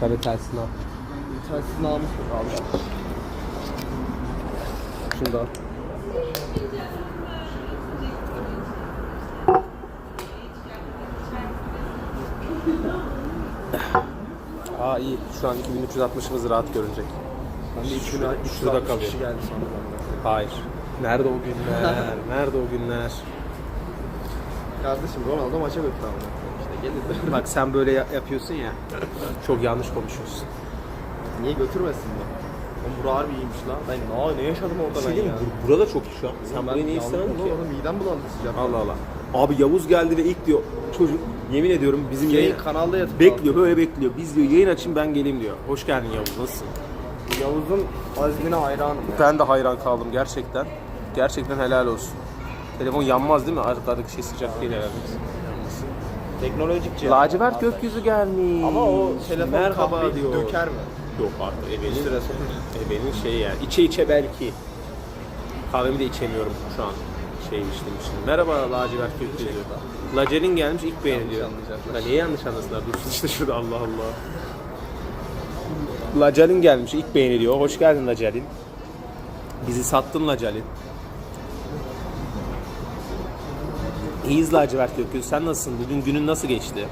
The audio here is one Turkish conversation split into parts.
Sen de tersini al. Tersini almış abi. Şunu da al. Aa iyi. Şu an 2360'ımız rahat görünecek. Ben de 3 gün Şurada kalıyor. kişi geldi sandım. Hayır. Nerede o günler? Nerede o günler? Kardeşim Ronaldo maça götürdü ama. Gelir. Bak sen böyle ya- yapıyorsun ya. Çok yanlış konuşuyorsun. Niye götürmesin de? Oğlum bura harbi iyiymiş lan. Ben ne, ne yaşadım orada ben ya. Bur- Burada çok iyi şu an. Sen burayı niye istemedin ki? Orada midem bulandı sıcak. Allah Allah. Abi Yavuz geldi ve ilk diyor çocuk yemin ediyorum bizim Yayın yayın kanalda yatıp bekliyor böyle bekliyor. Biz diyor yayın açın ben geleyim diyor. Hoş geldin Yavuz nasılsın? Yavuz'un azmine hayranım ya. Ben de hayran kaldım gerçekten. Gerçekten helal olsun. Telefon yanmaz değil mi? Arkadaki şey sıcak değil herhalde. Teknolojik cihaz. Lacivert gökyüzü gelmiş. Ama o telefon Merhaba kahveyi diyor. döker mi? Yok artık ebenin, İşte resmen. ebenin şeyi yani. İçe içe belki. Kahvemi de içemiyorum şu an. Şey içtim içtim. Merhaba lacivert gökyüzü. Lacelin gelmiş ilk beğeni diyor. anlayacaklar. Ben niye yanlış anlasınlar? Dursun işte şurada Allah Allah. Lacelin gelmiş ilk beğeni diyor. Hoş geldin Lacelin. Bizi sattın Lacelin. İyiyiz lacivert gökyüzü. Sen nasılsın? Bugün günün nasıl geçti?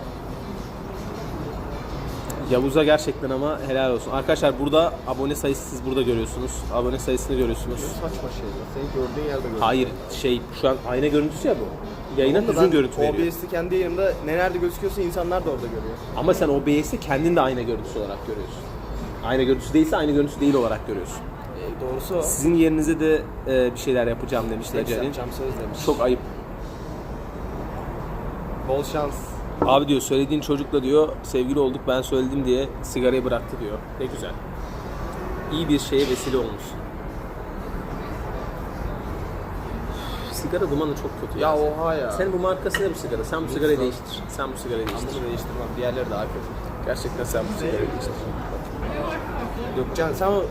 Yavuz'a gerçekten ama helal olsun. Arkadaşlar burada abone sayısı siz burada görüyorsunuz. Abone sayısını görüyorsunuz. Saçma şey. Senin gördüğün yerde gördüm. Hayır şey şu an ayna görüntüsü ya bu. Yayına Ama uzun ben görüntü veriyor. OBS'li kendi yayında ne nerede gözüküyorsa insanlar da orada görüyor. Ama sen OBS'i kendin de ayna görüntüsü olarak görüyorsun. Ayna görüntüsü değilse aynı görüntüsü değil olarak görüyorsun. E, doğrusu o. Sizin yerinize de e, bir şeyler yapacağım demişler Seks Celil. yapacağım söz demiş. Çok ayıp. Bol şans. Abi diyor söylediğin çocukla diyor sevgili olduk ben söyledim diye sigarayı bıraktı diyor. Ne güzel. İyi bir şeye vesile olmuş. Sigara dumanı çok kötü ya. Oha ya. Sen bu markası ne bu sigara? Sen bu sigarayı değiştir. Sen bu sigarayı değiştir. Amacı değiştirmem. Diğerleri daha kötü. Gerçekten sen bu sigarayı değiştir. Gökcan sen o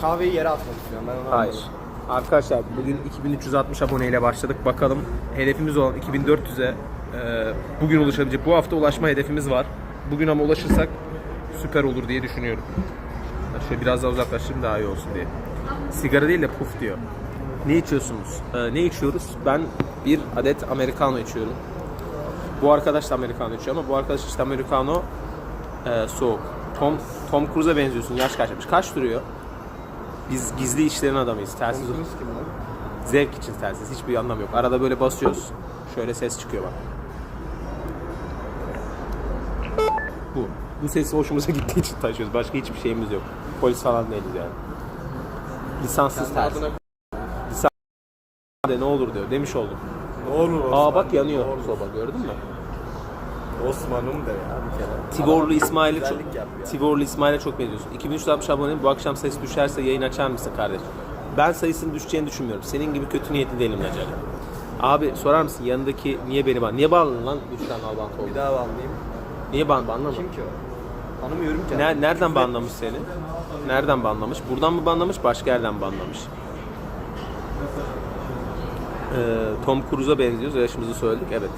kahveyi yere atmak istiyorsun. Ben onu Hayır. anladım. Arkadaşlar bugün 2360 aboneyle başladık. Bakalım hedefimiz olan 2400'e e, bugün ulaşabilecek. Bu hafta ulaşma hedefimiz var. Bugün ama ulaşırsak süper olur diye düşünüyorum. Şöyle biraz daha uzaklaştırayım daha iyi olsun diye. Sigara değil de puf diyor. Ne içiyorsunuz? E, ne içiyoruz? Ben bir adet americano içiyorum. Bu arkadaş da americano içiyor ama bu arkadaş işte americano e, soğuk. Tom Tom Cruise'a benziyorsun. Yaş kaç yapmış? Kaç duruyor? Biz gizli işlerin adamıyız. Telsiz Konuştunuz kim lan? Zevk için telsiz. Hiçbir anlam yok. Arada böyle basıyoruz. Şöyle ses çıkıyor bak. Bu. Sesi hoşumuza gittiği için taşıyoruz. Başka hiçbir şeyimiz yok. Polis falan değiliz yani. Lisanssız adına De ne olur diyor. Demiş oldum. Ne olur Aa bak yanıyor soba gördün mü? Osman'ım de ya bir kere. Tiborlu İsmail'e çok güzellik yap ya. Tiborlu İsmail'e çok benziyorsun. 2360 abone bu akşam ses düşerse yayın açar mısın kardeş? Ben sayısının düşeceğini düşünmüyorum. Senin gibi kötü niyetli değilim Necati. Abi sorar mısın yanındaki niye beni ban? Niye bağladın lan Gülşen Albantoğlu? Bir daha banlayayım. Niye ban banlama? Kim ki o? Tanımıyorum ki. Ne, nereden banlamış seni? Nereden banlamış? Buradan mı banlamış? Başka yerden banlamış. Ee, Tom Cruise'a benziyoruz. Yaşımızı söyledik. Evet.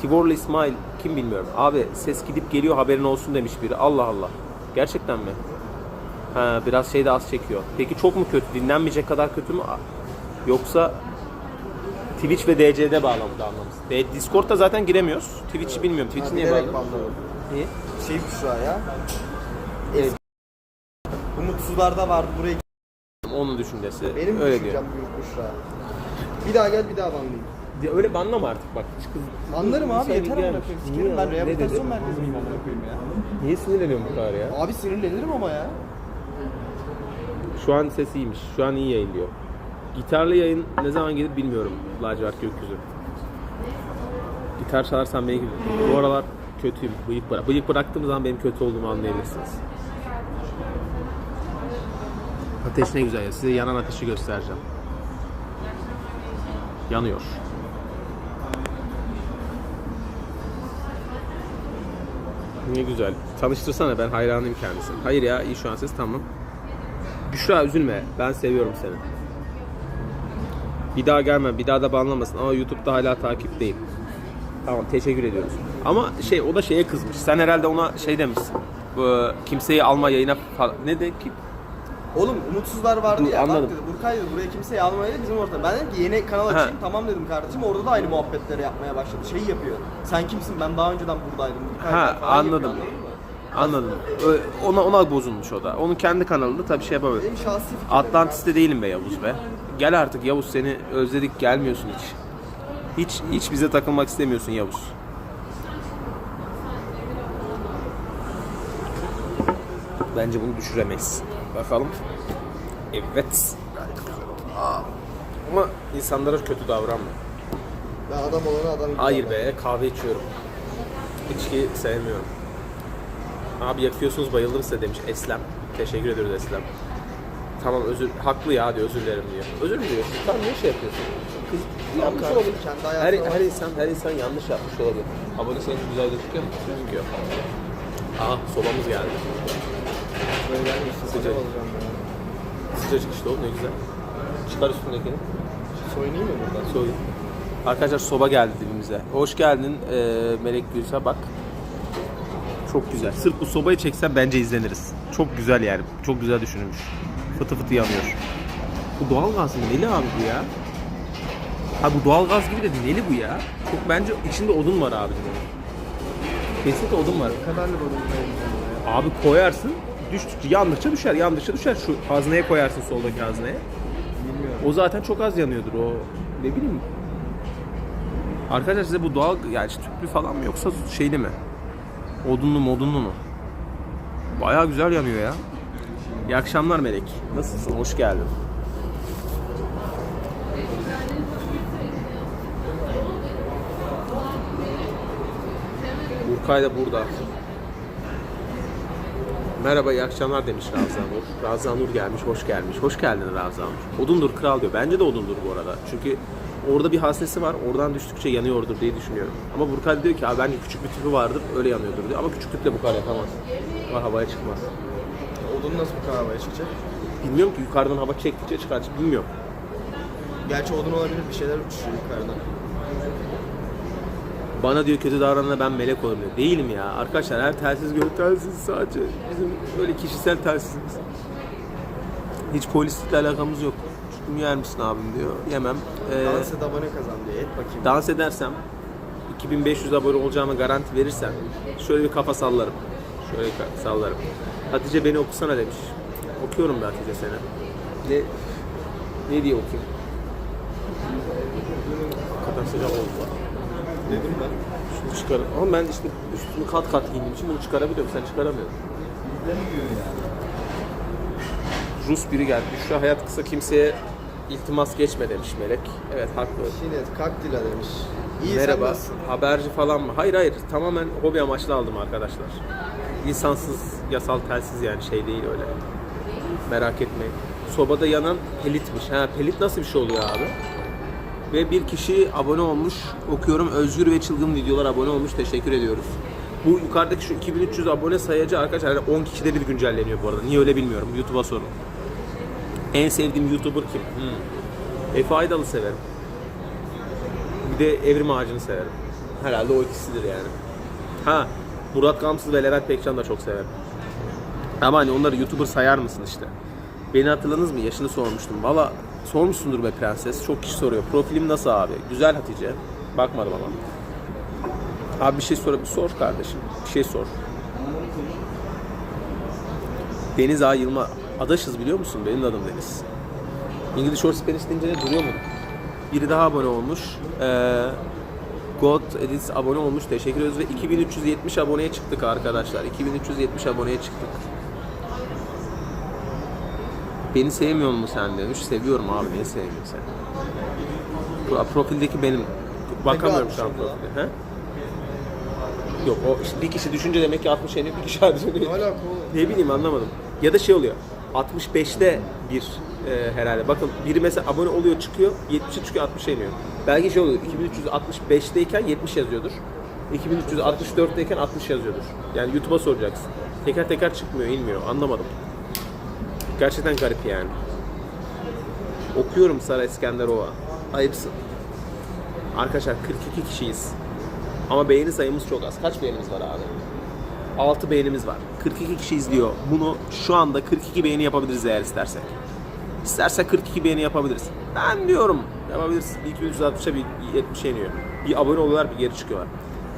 Tiborlu İsmail kim bilmiyorum. Abi ses gidip geliyor haberin olsun demiş biri. Allah Allah. Gerçekten mi? Ha, biraz şey de az çekiyor. Peki çok mu kötü? Dinlenmeyecek kadar kötü mü? Yoksa Twitch ve DC'de bağlamında anlamış. De- Discord'da zaten giremiyoruz. Twitch'i bilmiyorum. Twitch'i niye bağlı? banlıyorum. Niye? Şey Büşra ya. Eski. Umutsuzlarda vardı buraya. Onun düşüncesi. Benim öyle düşüncem diyor. büyük Büşra. Bir daha gel bir daha banlayayım. Ya Öyle banlama artık bak. Şu kız Anlarım abi Şey yeter amına koyayım. Niye Sikerim ben rehabilitasyon merkeziyim amına koyayım ya. Niye sinirleniyorsun bu kadar ya? Abi sinirlenirim ama ya. Şu an ses iyiymiş. Şu an iyi yayınlıyor. Gitarlı yayın ne zaman gelir bilmiyorum. Lacivert gökyüzü. Gitar çalarsan belki bu aralar kötüyüm. Bıyık bırak. Bıyık bıraktığım zaman benim kötü olduğumu anlayabilirsiniz. Ateş ne güzel ya. Size yanan ateşi göstereceğim. Yanıyor. Ne güzel. Tanıştırsana ben hayranıyım kendisine. Hayır ya iyi şu an ses tamam. Büşra üzülme. Ben seviyorum seni. Bir daha gelmem. Bir daha da banlamasın. Ama YouTube'da hala takipteyim. Tamam teşekkür ediyoruz. Ama şey o da şeye kızmış. Sen herhalde ona şey demişsin. bu kimseyi alma yayına falan. Ne de ki? Oğlum umutsuzlar vardı Dur, ya. anladım. Bak dedi Burkay dedi buraya kimseyi almayı bizim ortada. Ben dedim ki yeni kanal açayım. Tamam dedim kardeşim. Orada da aynı muhabbetleri yapmaya başladı. Şey yapıyor. Sen kimsin? Ben daha önceden buradaydım. Burkay Ha, falan yapıyor, anladım. anladın mı? Anladım. Ö- Ona ona bozulmuş o da. Onun kendi kanalında tabii şey yapamıyor. Benim şahsi fikrim. Atlantis'te değilim be Yavuz be. Gel artık Yavuz seni özledik gelmiyorsun hiç. Hiç hiç bize takılmak istemiyorsun Yavuz. Bence bunu düşüremeyiz. Bakalım. Evet. Aa. Ama insanlara kötü davranma. Ben adam olana adam gibi Hayır davran. be kahve içiyorum. İçki sevmiyorum. Abi yakıyorsunuz bayıldım size demiş Eslem. Teşekkür ediyoruz Eslem. Tamam özür haklı ya diyor özür dilerim diyor. Özür mü diliyorsun? Tamam ne şey yapıyorsun? Kız yanlış kardeşim, olabilir. kendi Her, hayatına her bak. insan her insan yanlış yapmış olabilir. Abone sayısı güzel gözüküyor mu? Gözüküyor. Aha sobamız geldi. Sıcak. Sıcacık işte o ne güzel. Çıkar üstündekini. Soyunayım mı buradan? Soyun. Arkadaşlar soba geldi dibimize. Hoş geldin eee Melek Gülse bak. Çok güzel. Sırf bu sobayı çeksem bence izleniriz. Çok güzel yani. Çok güzel düşünülmüş. Fıtı fıtı yanıyor. Bu doğal gaz mı? Neli abi bu ya? Ha bu doğal gaz gibi de neli bu ya? Çok bence içinde odun var abi. Kesinlikle odun var. Ne kadar da böyle Abi koyarsın, düştükçe yandıkça düşer, yandıkça düşer. Şu hazneye koyarsın soldaki hazneye. Bilmiyorum. O zaten çok az yanıyordur o. Ne bileyim. Arkadaşlar size bu doğal yani tüplü falan mı yoksa şeyli mi? Odunlu mu odunlu mu? Bayağı güzel yanıyor ya. İyi akşamlar Melek. Nasılsın? Hoş geldin. Burkay da burada. Merhaba iyi akşamlar demiş Ravza Nur. Ravza Nur gelmiş, hoş gelmiş. Hoş geldin Ravza Nur. Odundur kral diyor. Bence de odundur bu arada. Çünkü orada bir hasnesi var. Oradan düştükçe yanıyordur diye düşünüyorum. Ama Burkay diyor ki abi bence küçük bir tüpü vardır öyle yanıyordur diyor. Ama küçük tüple bu kadar yapamaz. Var havaya çıkmaz. Odun nasıl bu kadar havaya çıkacak? Bilmiyorum ki yukarıdan hava çektikçe çıkar. Bilmiyorum. Gerçi odun olabilir bir şeyler uçuşuyor yukarıdan. Bana diyor kötü davranana ben melek olurum diyor. Değilim ya. Arkadaşlar her telsiz göre telsiz sadece. Bizim böyle kişisel telsizimiz. Hiç polislikle alakamız yok. Çıktım yer misin abim diyor. Yemem. Ee, Dans et abone kazan diye. Et bakayım. dans edersem 2500 abone olacağıma garanti verirsen şöyle bir kafa sallarım. Şöyle bir sallarım. Hatice beni okusana demiş. Okuyorum da Hatice seni. Ne, ne diye okuyayım? Hakikaten sıcak oldu. Dedim ben. Şunu çıkar. Ama ben işte üstünü kat kat giydiğim için bunu çıkarabiliyorum. Sen çıkaramıyorsun. Rus biri geldi. Büşra hayat kısa kimseye iltimas geçme demiş Melek. Evet haklı. Şinet kaktila demiş. İyi sen Merhaba. nasılsın? Haberci falan mı? Hayır hayır. Tamamen hobi amaçlı aldım arkadaşlar. İnsansız, yasal telsiz yani şey değil öyle. Merak etmeyin. Sobada yanan pelitmiş. Ha pelit nasıl bir şey oluyor abi? Ve bir kişi abone olmuş. Okuyorum. Özgür ve çılgın videolar abone olmuş. Teşekkür ediyoruz. Bu yukarıdaki şu 2300 abone sayacı arkadaşlar yani 10 kişide bir güncelleniyor bu arada. Niye öyle bilmiyorum. YouTube'a sorun. En sevdiğim YouTuber kim? Hmm. Efe Aydal'ı severim. Bir de Evrim Ağacı'nı severim. Herhalde o ikisidir yani. Ha, Murat Gamsız ve Levent Pekcan da çok severim. Ama hani onları YouTuber sayar mısın işte? Beni hatırladınız mı? Yaşını sormuştum. Valla sormuşsundur be prenses. Çok kişi soruyor. Profilim nasıl abi? Güzel Hatice. Bakmadım ama. Abi bir şey sor, bir sor kardeşim. Bir şey sor. Deniz A. Yılmaz. Adaşız biliyor musun? Benim de adım Deniz. İngiliz Short Spanish deyince ne duruyor mu? Biri daha abone olmuş. Ee, God Edits abone olmuş. Teşekkür ederiz ve 2370 aboneye çıktık arkadaşlar. 2370 aboneye çıktık. Beni sevmiyor mu sen demiş. Seviyorum abi. Niye sevmiyorsun sen? Pro- Profildeki benim. Bakamıyorum şu an profile. He? Yok o işte bir kişi düşünce demek ki 60 yeniyor bir kişi harcıyor. Ne alaka oğlum? Ne bileyim anlamadım. Ya da şey oluyor. 65'te bir e, herhalde. Bakın biri mesela abone oluyor çıkıyor. 70'e çıkıyor 60'a iniyor. Belki şey oluyor. 2365'teyken 70 yazıyordur. 2364'teyken 60 yazıyordur. Yani YouTube'a soracaksın. Teker teker çıkmıyor, inmiyor. Anlamadım. Gerçekten garip yani. Okuyorum Sara İskenderova. Ayıpsın. Arkadaşlar 42 kişiyiz. Ama beğeni sayımız çok az. Kaç beğenimiz var abi? 6 beğenimiz var. 42 kişi izliyor. Bunu şu anda 42 beğeni yapabiliriz eğer istersek. İsterse 42 beğeni yapabiliriz. Ben diyorum yapabiliriz. Bir 260'a bir 70'e iniyor. Bir abone oluyorlar bir geri çıkıyorlar.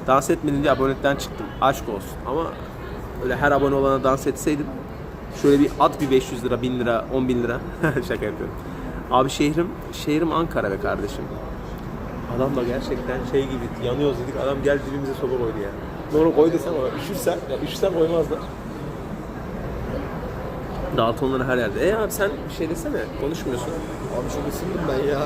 Dans etmedin diye abonelikten çıktım. Aşk olsun. Ama öyle her abone olana dans etseydim şöyle bir at bir 500 lira, 1000 lira, 10 bin lira. Şaka yapıyorum. Abi şehrim, şehrim Ankara be kardeşim. Adam da gerçekten şey gibi yanıyoruz dedik. Adam gel dibimize soba koydu ya. Doğru koy desem ama üşürsen, ya üşürsen koymazlar. Daltonları her yerde. E abi sen bir şey desene. Konuşmuyorsun. Abi çok ısındım ben ya.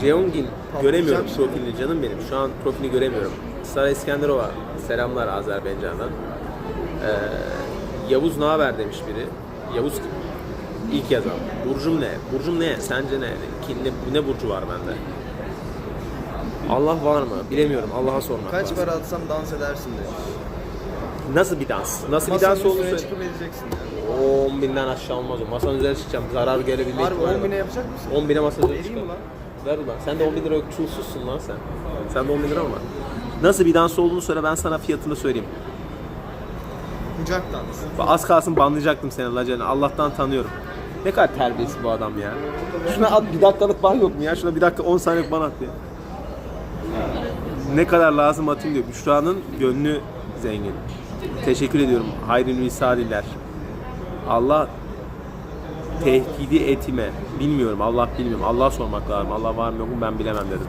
Jeongin göremiyorum profilini canım benim. Şu an profilini göremiyorum. Sara İskenderova selamlar Azerbaycan'dan. Ee, Yavuz ne haber demiş biri. Yavuz kim? İlk yazan. Burcum ne? Burcum ne? Sence ne? Ki ne, ne burcu var bende? Allah var mı? Bilemiyorum. Allah'a sormak Kaç lazım. para atsam dans edersin demiş. Nasıl bir dans? Nasıl bir Masanın dans olduğunu üstüne söyle. çıkıp edeceksin yani. 10 binden aşağı olmaz o. Masanın üzerine çıkacağım. Zarar gelebilecek. Harbi ihtimali 10 var. bine yapacak mısın? 10 bine masanın üzerine Vereyim mi lan? Ver ulan. Sen de 10 bin lira çulsuzsun lan sen. Sen de 10 bin lira mı var? Nasıl bir dans olduğunu söyle ben sana fiyatını söyleyeyim. Kucak. Az kalsın banlayacaktım seni Lacan'ı. Allah'tan tanıyorum. Ne kadar terbiyesiz bu adam ya. Şuna at bir dakikalık ban yok mu ya? Şuna bir dakika 10 saniyelik ban at ya. Ne kadar lazım atayım diyor. Büşra'nın gönlü zengin. Teşekkür ediyorum. Hayri misaliler. Allah tehdidi etime. Bilmiyorum. Allah bilmiyorum. Allah sormak lazım. Allah var mı yok mu ben bilemem dedim.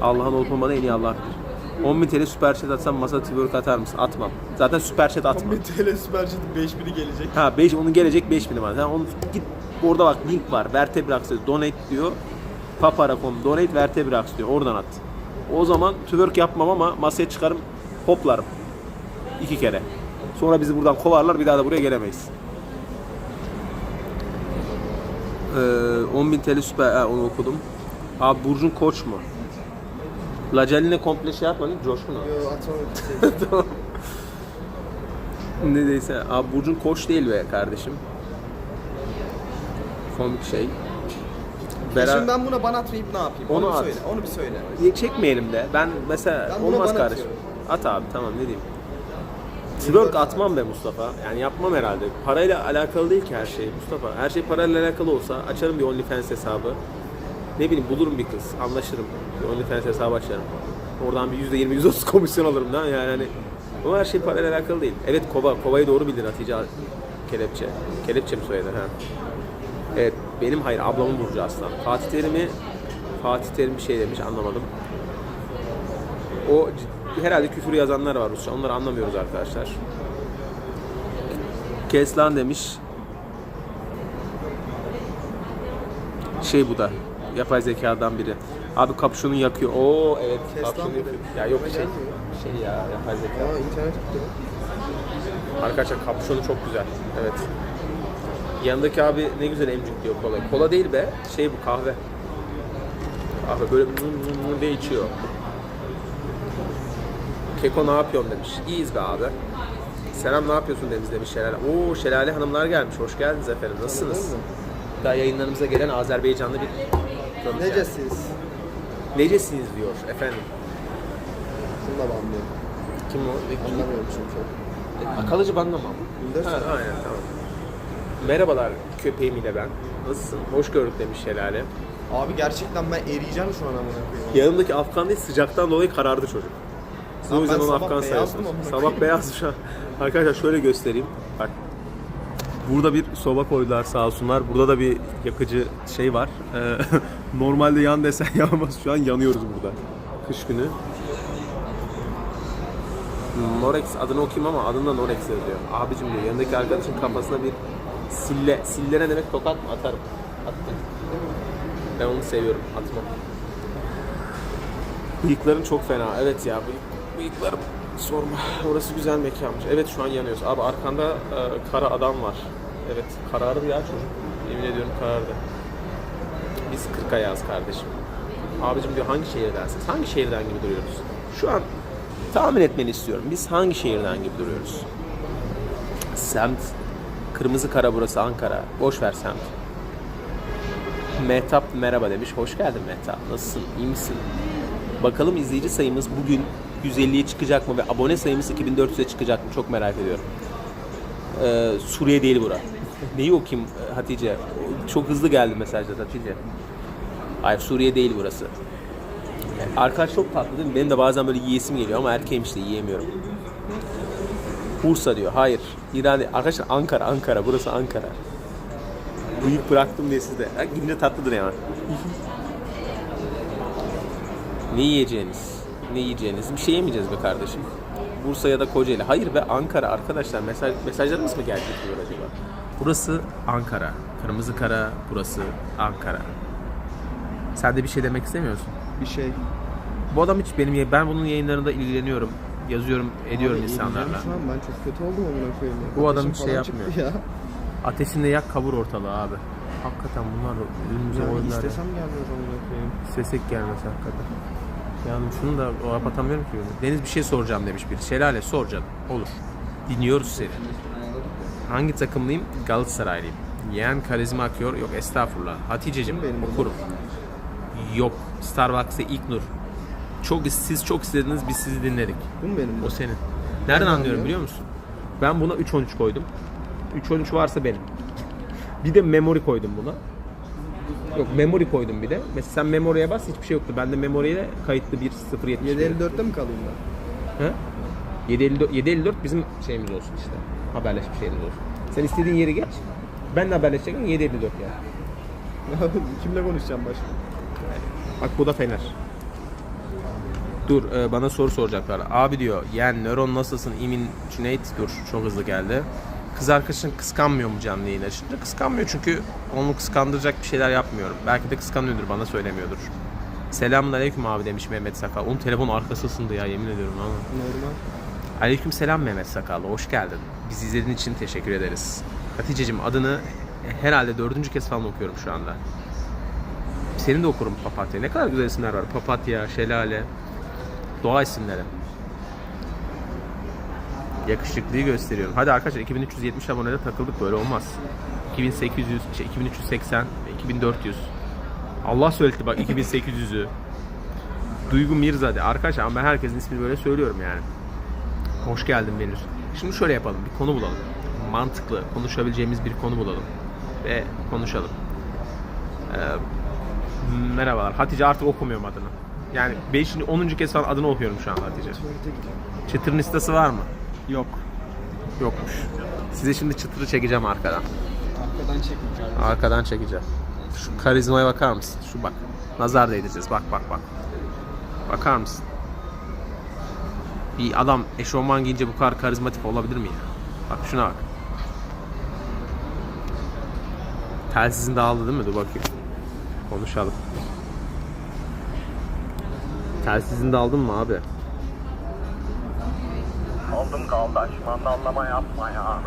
Allah'ın olup olmadığı en iyi Allah bilir. 10 bin TL süper chat atsam masa twerk atar mısın? Atmam. Zaten süper chat atmam. 10 bin TL süper chat 5000'i gelecek. Ha 5 onun gelecek 5000 var. Sen onu git orada bak link var. Vertebrax diyor. Donate diyor. Papara.com donate Vertebrax diyor. Oradan at. O zaman twerk yapmam ama masaya çıkarım hoplarım. iki kere. Sonra bizi buradan kovarlar bir daha da buraya gelemeyiz. Ee, 10.000 TL süper ha, onu okudum. Abi Burcun koç mu? Lacaline komple şey yapmadın coşkun abi. Yo atamadım. Tamam. ne neyse. Abi Burcun koç değil be kardeşim. Komik şey. Bera... Şimdi ben buna ban atmayıp ne yapayım? Onu Onu, at. söyle. Onu bir söyle. Niye çekmeyelim de. Ben mesela Ben olmaz kardeşim. atıyorum. At abi tamam ne diyeyim. Twerk atmam be Mustafa. Yani yapmam herhalde. Parayla alakalı değil ki her şey Mustafa. Her şey parayla alakalı olsa açarım bir OnlyFans hesabı. Ne bileyim bulurum bir kız. Anlaşırım. Bir OnlyFans hesabı açarım. Oradan bir %20 %30 komisyon alırım da yani hani. Ama her şey parayla alakalı değil. Evet Kova. Kova'yı doğru bildin Hatice Kelepçe. Kelepçe mi soyadı ha? Evet benim hayır ablamın burcu aslan. Fatih Terim'i Fatih Terim bir şey demiş anlamadım. O herhalde küfür yazanlar var Rusça. Onları anlamıyoruz arkadaşlar. Keslan demiş. Şey bu da. Yapay zekadan biri. Abi kapşonu yakıyor. Oo evet. Kapşonu yakıyor. Ya yok şey. Şey ya yapay zeka. Aa internet gitti. Arkadaşlar kapşonu çok güzel. Evet. Yanındaki abi ne güzel emcik diyor kola. Kola değil be. Şey bu kahve. Kahve böyle mmm, diye içiyor. Keko ne yapıyorsun demiş. İyiyiz be abi. Selam ne yapıyorsun demiş demiş Şelale. Oo Şelale hanımlar gelmiş. Hoş geldiniz efendim. Nasılsınız? Daha yayınlarımıza gelen Azerbaycanlı bir geldi. Necesiz? Necesiniz diyor efendim. Şunu da banlıyorum. Kim o? Anlamıyorum çünkü. Kalıcı banlama. Gündüz Ha, aynen tamam. Merhabalar köpeğim ile ben. Nasılsın? Hoş gördük demiş Şelale. Abi gerçekten ben eriyeceğim şu an amına koyayım. Yanımdaki Afgan değil sıcaktan dolayı karardı çocuk. Siz o yüzden onu Afgan sayıyorsunuz. Sabah beyaz şu an. Arkadaşlar şöyle göstereyim. Bak. Burada bir soba koydular sağ olsunlar. Burada da bir yakıcı şey var. Ee, normalde yan desen yanmaz. Şu an yanıyoruz burada. Kış günü. Norex adını okuyayım ama adında Norex yazıyor. Abicim diyor yanındaki arkadaşın kafasına bir sille. Sille ne demek tokat mı? Atarım. Attım. Ben onu seviyorum. Atmam. Bıyıkların çok fena. Evet ya bıyık, bıyıklarım sorma. Orası güzel mekanmış. Evet şu an yanıyoruz. Abi arkanda e, kara adam var. Evet karardı ya çocuk. Yemin ediyorum karardı. Biz 40 ayağız kardeşim. Abicim diyor hangi şehirdensiniz? Hangi şehirden gibi duruyoruz? Şu an tahmin etmeni istiyorum. Biz hangi şehirden gibi duruyoruz? Semt. Kırmızı kara burası Ankara. Boş ver semt. Mehtap merhaba demiş. Hoş geldin Mehtap. Nasılsın? İyi misin? Bakalım izleyici sayımız bugün 150'ye çıkacak mı ve abone sayımız 2400'e çıkacak mı çok merak ediyorum. Ee, Suriye değil bura. Neyi okuyayım e, Hatice? Çok hızlı geldi mesajlar Hatice. Hayır Suriye değil burası. Arkadaş çok tatlı değil mi? Benim de bazen böyle yiyesim geliyor ama erkeğim işte yiyemiyorum. Bursa diyor. Hayır. İran değil. Arkadaşlar Ankara, Ankara. Burası Ankara. Bıyık bıraktım diye sizde. Yine tatlıdır yani. ne yiyeceğiniz? Ne yiyeceğiniz? Bir şey yemeyeceğiz be kardeşim. Bursa ya da Kocaeli. Hayır be Ankara arkadaşlar. Mesaj, mesajlarımız mı gelecek diyor acaba? Burası Ankara. Kırmızı kara. Burası Ankara. Sen de bir şey demek istemiyorsun. Bir şey. Bu adam hiç benim ben bunun yayınlarında ilgileniyorum. Yazıyorum, ediyorum Abi, insanlarla. Şu an ben çok kötü oldum koyayım. ya. Bu adam hiç şey yapmıyor. Ya. Ateşinde yak kavur ortalığı abi. Hakikaten bunlar önümüze oyunlar. istesem gelmez amına koyayım. İstesek gelmez hakikaten. Yani şunu da kapatamıyorum ki. Deniz bir şey soracağım demiş biri. Şelale sor canım. Olur. Dinliyoruz seni. Hangi takımlıyım? Galatasaraylıyım. Yeğen karizma akıyor. Yok estağfurullah. Hatice'cim Benim okurum. Yok. Starbucks'e İlknur. Çok siz çok istediniz biz sizi dinledik. Bu mu benim? O senin. Nereden anlıyorum biliyor musun? Ben buna 3.13 koydum. 3.13 varsa benim. Bir de memory koydum buna. Yok memory koydum bir de. Mesela sen memory'e bas hiçbir şey yoktu. Bende memory'e kayıtlı 1.070. 754'te mi kalayım ben? Ha? 754, 754 bizim şeyimiz olsun işte. Haberleşme şeyimiz olsun. Sen istediğin yere geç. Benle haberleşeceksin 754 yani. Kimle konuşacağım başka? Bak bu da Fener. Dur e, bana soru soracaklar. Abi diyor yani nöron nasılsın İmin Cüneyt dur çok hızlı geldi. Kız arkadaşın kıskanmıyor mu canlı yayın açınca? Kıskanmıyor çünkü onu kıskandıracak bir şeyler yapmıyorum. Belki de kıskanıyordur bana söylemiyordur. Selamun aleyküm abi demiş Mehmet Sakal. Onun telefon arkası ısındı ya yemin ediyorum ama. Normal. Aleyküm selam Mehmet Sakallı. Hoş geldin. Bizi izlediğin için teşekkür ederiz. Hatice'cim adını herhalde dördüncü kez falan okuyorum şu anda. Senin de okurum Papatya. Ne kadar güzel isimler var. Papatya, Şelale. Doğa isimleri. Yakışıklıyı gösteriyorum. Hadi arkadaşlar 2370 abonede takıldık böyle olmaz. 2800, şey, 2380 ve 2400. Allah söyletti bak 2800'ü. Duygu Mirzade. Arkadaşlar ama ben herkesin ismini böyle söylüyorum yani. Hoş geldin Venüs. Şimdi şöyle yapalım. Bir konu bulalım. Mantıklı konuşabileceğimiz bir konu bulalım. Ve konuşalım. Ee, merhabalar. Hatice artık okumuyorum adını. Yani 5. 10. kez falan adını okuyorum şu an Hatice. Çıtırın listesi var mı? Yok. Yokmuş. Size şimdi çıtırı çekeceğim arkadan. Arkadan çekmeyeceğim. Arkadan çekeceğim. Şu karizmaya bakar mısın? Şu bak. Nazar değdireceğiz. Bak bak bak. Bakar mısın? Bir adam eşofman giyince bu kadar karizmatik olabilir mi ya? Bak şuna bak. Telsizin dağıldı değil mi? Dur bakayım. Konuşalım. Telsizin dağıldın mı abi? Aldım kardeş, mandallama yapma ya.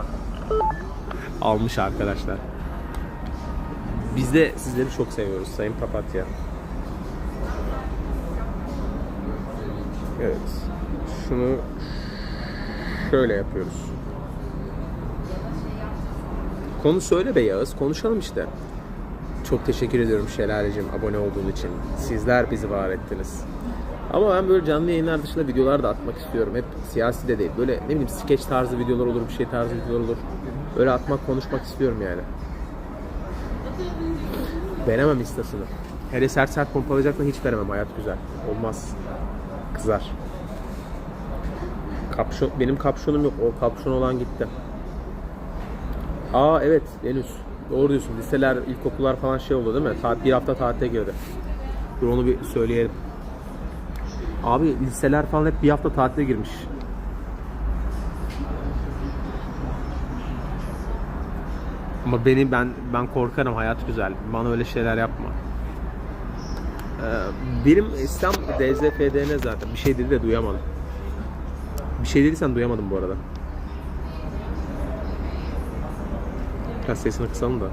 almış arkadaşlar. Biz de sizleri çok seviyoruz Sayın Papatya. Evet. Şunu şöyle yapıyoruz. Konu söyle be Yağız. Konuşalım işte. Çok teşekkür ediyorum Şelalecim abone olduğun için. Sizler bizi var ettiniz. Ama ben böyle canlı yayınlar dışında videolar da atmak istiyorum. Hep siyasi de değil. Böyle ne bileyim skeç tarzı videolar olur, bir şey tarzı videolar olur. Öyle atmak, konuşmak istiyorum yani. Veremem istasını. Hele sert sert pompalayacakla hiç veremem. Hayat güzel. Olmaz. Kızar. Kapşon, benim kapşonum yok. O kapşon olan gitti. Aa evet Venüs. Doğru diyorsun. Liseler, ilkokullar falan şey oldu değil mi? Taat, bir hafta tatile girdi. Dur onu bir söyleyelim. Abi liseler falan hep bir hafta tatile girmiş. Ama beni ben ben korkarım hayat güzel. Bana öyle şeyler yapma. Ee, benim İslam DZFDN zaten bir şey dedi de duyamadım. Bir şey dediysen duyamadım bu arada. Biraz sesini kısalım da.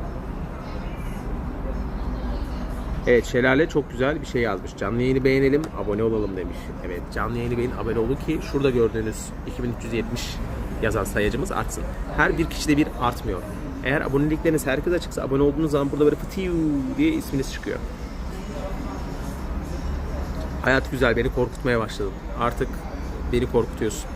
Evet Şelale çok güzel bir şey yazmış. Canlı yayını beğenelim, abone olalım demiş. Evet canlı yayını beğenin, abone olun ki şurada gördüğünüz 2370 yazan sayacımız artsın. Her bir kişide bir artmıyor. Eğer abonelikleriniz herkese açıksa abone olduğunuz zaman burada böyle fıtıyu diye isminiz çıkıyor. Hayat güzel, beni korkutmaya başladı. Artık beni korkutuyorsun.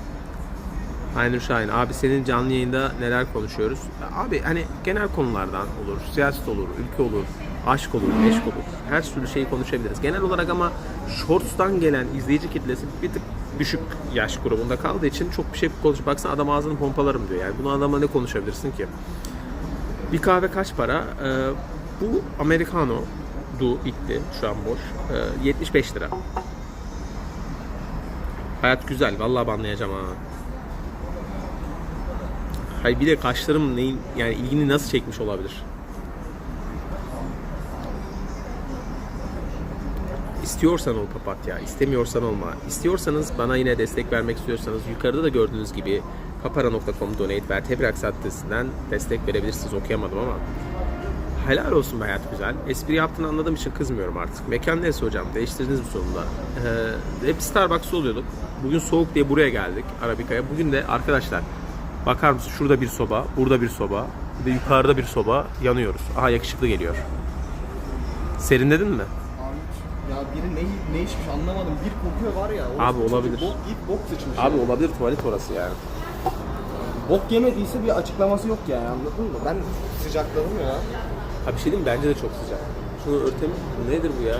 Aynur Şahin abi senin canlı yayında neler konuşuyoruz? Abi hani genel konulardan olur, siyaset olur, ülke olur, aşk olur, eşk olur. Her türlü şeyi konuşabiliriz. Genel olarak ama Shorts'tan gelen izleyici kitlesi bir tık düşük yaş grubunda kaldığı için çok bir şey konuş. Baksana adam ağzını pompalarım diyor. Yani bunu adamla ne konuşabilirsin ki? Bir kahve kaç para? Ee, bu Americano du ikli şu an boş. Ee, 75 lira. Hayat güzel. Vallahi banlayacağım ha. Hayır bir de kaşlarım neyin yani ilgini nasıl çekmiş olabilir? İstiyorsan ol papatya, istemiyorsan olma. İstiyorsanız bana yine destek vermek istiyorsanız yukarıda da gördüğünüz gibi papara.com donate vertebrak adresinden destek verebilirsiniz. Okuyamadım ama. Helal olsun hayat güzel. Espri yaptığını anladığım için kızmıyorum artık. Mekan neresi hocam? Değiştirdiniz mi sonunda? Ee, hep Starbucks'ta oluyorduk. Bugün soğuk diye buraya geldik Arabika'ya. Bugün de arkadaşlar bakar mısın şurada bir soba, burada bir soba, bir yukarıda bir soba yanıyoruz. Aha yakışıklı geliyor. Serinledin mi? Abi biri ne, ne içmiş anlamadım. Bir kokuyor var ya. o Abi çocuk olabilir. Bok yiyip bok sıçmış. Abi ya. olabilir tuvalet orası yani. Bok yemediyse bir açıklaması yok yani anladın mı? Ben sıcakladım ya. Ha bir şey diyeyim mi? bence de çok sıcak. Şunu örtelim. Nedir bu ya?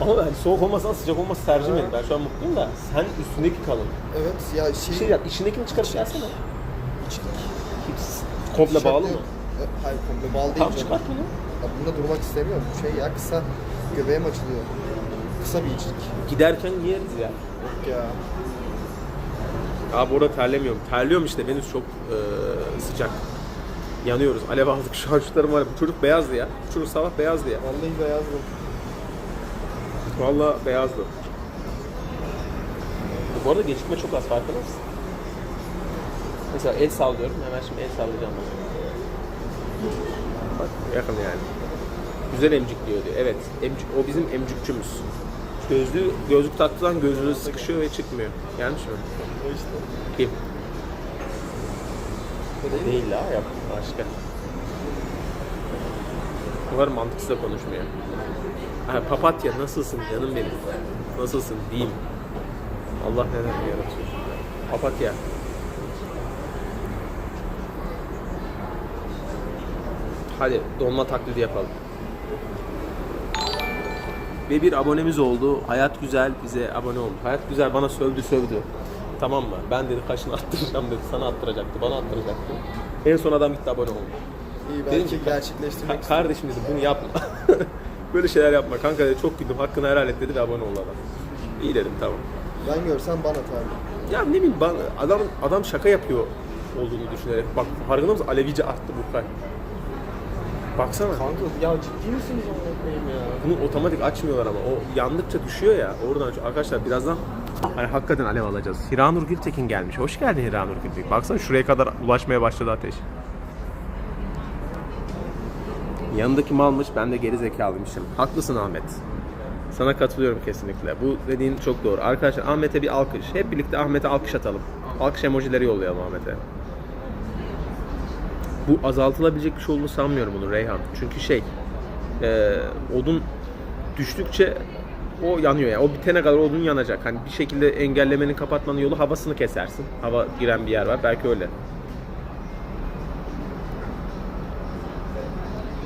Ama ben soğuk olmasa sıcak olması tercih ederim. Ben şu an mutluyum da sen üstündeki kalın. Evet ya Bir şey... şey yap, içindekini çıkarıp gelsene. içlik. Komple bağlı mı? E, Hayır komple bağlı değil. Tam çıkart bunu. Ya bunda durmak istemiyorum. Şey ya kısa göbeğim açılıyor. Kısa bir içlik. Giderken giyeriz ya. Yok ya. Abi orada terlemiyorum. Terliyorum işte. Venüs çok eee, sıcak. Yanıyoruz. Alev aldık. Şu an var. Bu çocuk beyazdı ya. Bu çocuk sabah beyazdı ya. Vallahi beyazdım. Valla beyazdı. Bu arada gecikme çok az farkında mısın? Mesela el sallıyorum. Hemen şimdi el sallayacağım. Bak yakın yani. Güzel emcik diyor diyor. Evet. Emcik, o bizim emcikçimiz. Gözlüğü, gözlük taktılan gözlüğü sıkışıyor ve çıkmıyor. Yanlış mı? O işte. Kim? O değil la yap. Başka. Kadar mantıksız da konuşmuyor. Ha, papatya nasılsın canım benim? Nasılsın diyeyim. Allah neler yaratıyor. Papatya. Hadi donma taklidi yapalım. Ve bir abonemiz oldu. Hayat Güzel bize abone oldu. Hayat Güzel bana sövdü sövdü. Tamam mı? Ben dedi kaşını attıracağım dedi. Sana attıracaktı, bana attıracaktı. En son adam gitti abone oldu. İyi Dedim belki ki, gerçekleştirmek Ka- kardeşim dedi bunu yapma. Böyle şeyler yapma. Kanka dedi çok güldüm. Hakkını helal et dedi ve abone oldu adam. İyi dedim tamam. Ben görsem bana atardım. Ya ne bileyim ben, adam adam şaka yapıyor olduğunu düşünerek. Bak farkında mısın? Alevice arttı bu kay. Baksana. Kanka ya ciddi misiniz amına koyayım ya? Bunu otomatik açmıyorlar ama o yandıkça düşüyor ya oradan arkadaşlar birazdan hani hakikaten alev alacağız. Hiranur Gültekin gelmiş. Hoş geldin Hiranur Gültekin. Baksana şuraya kadar ulaşmaya başladı ateş. Yanındaki malmış ben de geri zekalıymışım. Haklısın Ahmet. Sana katılıyorum kesinlikle. Bu dediğin çok doğru. Arkadaşlar Ahmet'e bir alkış. Hep birlikte Ahmet'e alkış atalım. Alkış emojileri yollayalım Ahmet'e. Bu azaltılabilecek bir şey olduğunu sanmıyorum bunu Reyhan. Çünkü şey, e, odun düştükçe o yanıyor yani. O bitene kadar odun yanacak. Hani bir şekilde engellemenin kapatmanın yolu havasını kesersin. Hava giren bir yer var. Belki öyle.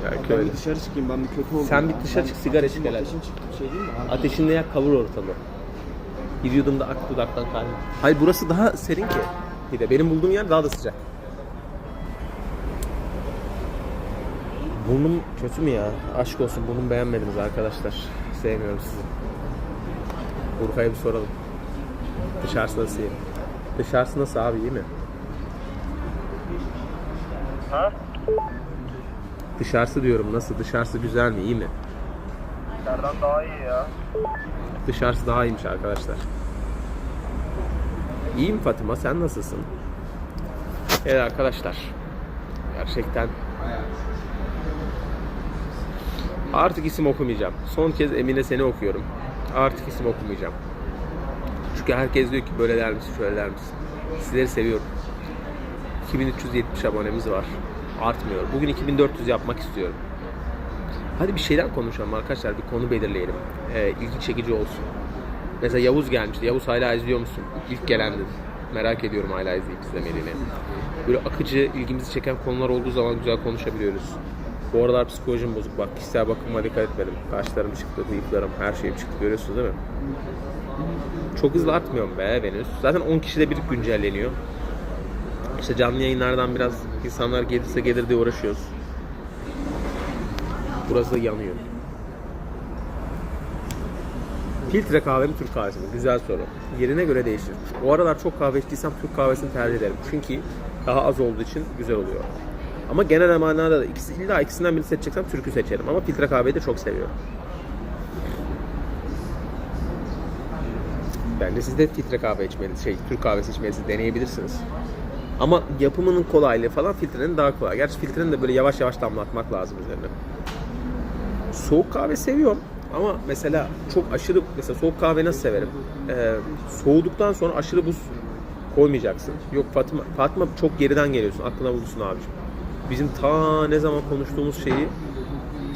Belki Ben öyle. bir dışarı çıkayım ben bir kötü oldum Sen ya. bir dışarı Ben- çık, sigara ateşim- gel hadi. Ateşim çıktı bir şey değil mi? Abi? Ateşinle yak kavur ortalığı. Bir yudumda ak dudaktan kalbim. Hayır burası daha serin ki. Bir de benim bulduğum yer daha da sıcak. Burnum kötü mü ya? Aşk olsun burnumu beğenmediniz arkadaşlar. Sevmiyorum sizi. Burkay'a bir soralım. Dışarısı nasıl iyi? Dışarısı nasıl abi iyi mi? Ha? Dışarısı diyorum nasıl? Dışarısı güzel mi? iyi mi? Nereden daha iyi ya? Dışarısı daha iyiymiş arkadaşlar. İyiyim Fatıma, sen nasılsın? Evet arkadaşlar. Gerçekten artık isim okumayacağım. Son kez Emine seni okuyorum. Artık isim okumayacağım. Çünkü herkes diyor ki böyle der misin, şöyle der misin? Sizleri seviyorum. 2370 abonemiz var. Artmıyor. Bugün 2400 yapmak istiyorum. Hadi bir şeyden konuşalım arkadaşlar. Bir konu belirleyelim. Ee, ilgi çekici olsun. Mesela Yavuz gelmişti. Yavuz hala izliyor musun? İlk gelendi. Merak ediyorum hala izleyip izlemediğini. Böyle akıcı, ilgimizi çeken konular olduğu zaman güzel konuşabiliyoruz. Bu aralar psikolojim bozuk. Bak kişisel bakıma dikkat etmedim. Kaşlarım çıktı, bıyıklarım, her şeyim çıktı. Görüyorsunuz değil mi? Çok hızlı artmıyorum be Venüs. Zaten 10 kişide bir güncelleniyor. İşte canlı yayınlardan biraz insanlar gelirse gelir diye uğraşıyoruz. Burası da yanıyor. Filtre kahve mi Türk kahvesi mi? Güzel soru. Yerine göre değişir. O aralar çok kahve içtiysem Türk kahvesini tercih ederim. Çünkü daha az olduğu için güzel oluyor. Ama genel manada da ikisi, illa ikisinden birini seçeceksem Türk'ü seçerim. Ama filtre kahveyi de çok seviyorum. Bence siz de filtre kahve içmeniz, şey Türk kahvesi içmenizi deneyebilirsiniz. Ama yapımının kolaylığı falan filtrenin daha kolay. Gerçi filtrenin de böyle yavaş yavaş damlatmak lazım üzerine. Soğuk kahve seviyorum ama mesela çok aşırı mesela soğuk kahve nasıl severim? Ee, soğuduktan sonra aşırı buz koymayacaksın. Yok Fatıma, Fatıma çok geriden geliyorsun. Aklına bulursun abiciğim. Bizim ta ne zaman konuştuğumuz şeyi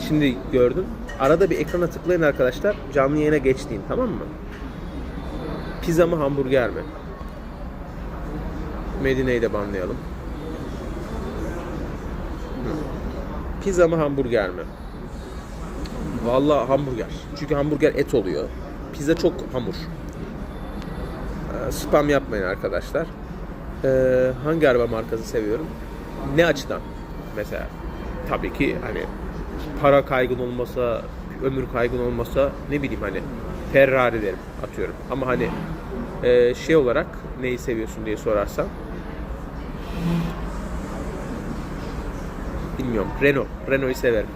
şimdi gördün. Arada bir ekrana tıklayın arkadaşlar. Canlı yayına geçtiğin tamam mı? Pizza mı hamburger mi? Medine'yi de banlayalım. Pizza mı hamburger mi? Vallahi hamburger. Çünkü hamburger et oluyor. Pizza çok hamur. Ee, spam yapmayın arkadaşlar. Ee, hangi araba markası seviyorum? Ne açıdan? Mesela tabii ki hani para kaygın olmasa, ömür kaygın olmasa ne bileyim hani Ferrari derim atıyorum. Ama hani e, şey olarak neyi seviyorsun diye sorarsan bilmiyorum. Renault. Renault'u severim.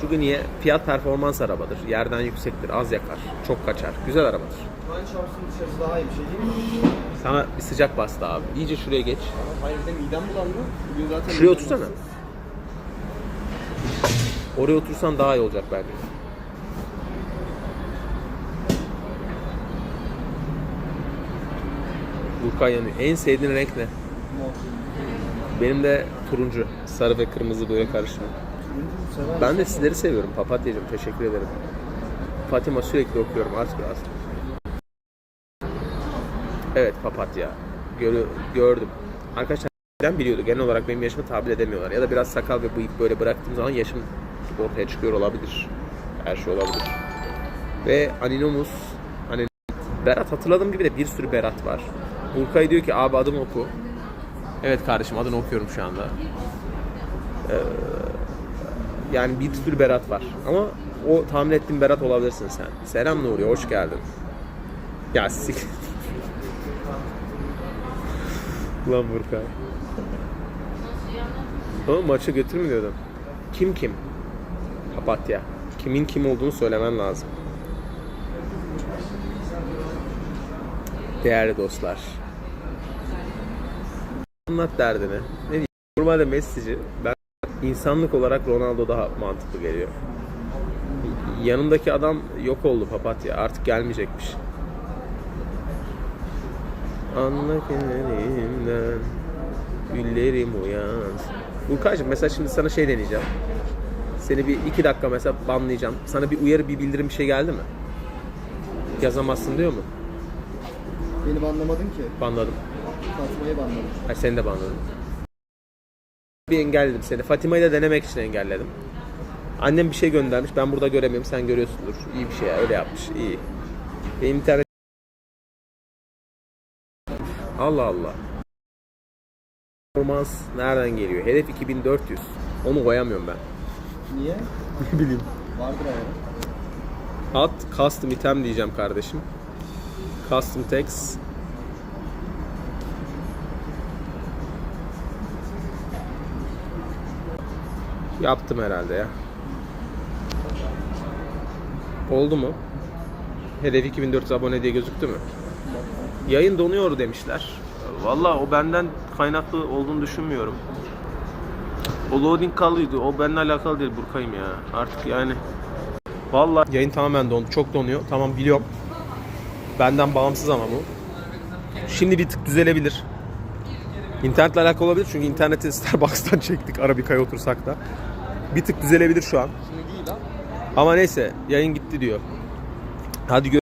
Çünkü niye? Fiyat performans arabadır. Yerden yüksektir, az yakar, çok kaçar. Güzel arabadır. Kur'an çarpsın dışarısı daha iyi bir şey değil mi? Sana bir sıcak bastı abi. İyice şuraya geç. Hayır bir de midem bulandı. Bugün zaten Şuraya midem otursana. bulandı. Oraya otursan daha iyi olacak bence. Burkan yanıyor. En sevdiğin renk ne? Benim de turuncu. Sarı ve kırmızı böyle karışımı. Ben de sizleri seviyorum papatyacığım. Teşekkür ederim. Fatima sürekli okuyorum. Aç biraz. Evet papatya. Gör, gördüm. Arkadaşlar neden biliyordu. Genel olarak benim yaşımı tabir edemiyorlar. Ya da biraz sakal ve bıyık böyle bıraktığım zaman yaşım ortaya çıkıyor olabilir. Her şey olabilir. Ve Aninomus hani Berat hatırladığım gibi de bir sürü Berat var. Burkay diyor ki abi adımı oku. Evet kardeşim adını okuyorum şu anda. Yani bir sürü Berat var. Ama o tahmin ettiğim Berat olabilirsin sen. Selam Nuri, hoş geldin. Ya sik... Lan Burkay. Ama maçı götürmüyordun. Kim kim? Papatya. Kimin kim olduğunu söylemen lazım. Değerli dostlar. Anlat derdini. Ne diyeyim? Normalde Messi'ci. Ben insanlık olarak Ronaldo daha mantıklı geliyor. Yanındaki adam yok oldu papatya. Artık gelmeyecekmiş. Anla kendimden Güllerim uyansın. Burkacığım mesela şimdi sana şey deneyeceğim. Seni bir iki dakika mesela banlayacağım. Sana bir uyarı bir bildirim bir şey geldi mi? Yazamazsın diyor mu? Beni banlamadın ki. Banladım. Fatma'yı banladın. Ha, seni de banladım. Bir engelledim seni. Fatima'yı da denemek için engelledim. Annem bir şey göndermiş. Ben burada göremiyorum. Sen görüyorsundur. İyi bir şey ya. Öyle yapmış. İyi. Benim internet... Allah Allah. Performans nereden geliyor? Hedef 2400. Onu koyamıyorum ben. Niye? Ne bileyim. Vardır ayarı. At custom item diyeceğim kardeşim. Custom text. Yaptım herhalde ya. Oldu mu? Hedef 2400 abone diye gözüktü mü? Yayın donuyor demişler. Vallahi o benden kaynaklı olduğunu düşünmüyorum. O loading kalıydı. O benimle alakalı değil Burkay'ım ya. Artık yani Vallahi yayın tamamen dondu. Çok donuyor. Tamam biliyorum. Benden bağımsız ama bu. Şimdi bir tık düzelebilir. İnternetle alakalı olabilir çünkü interneti Starbucks'tan çektik Arabika'ya otursak da. Bir tık düzelebilir şu an. Şimdi değil ha. Ama neyse yayın gitti diyor. Hadi gör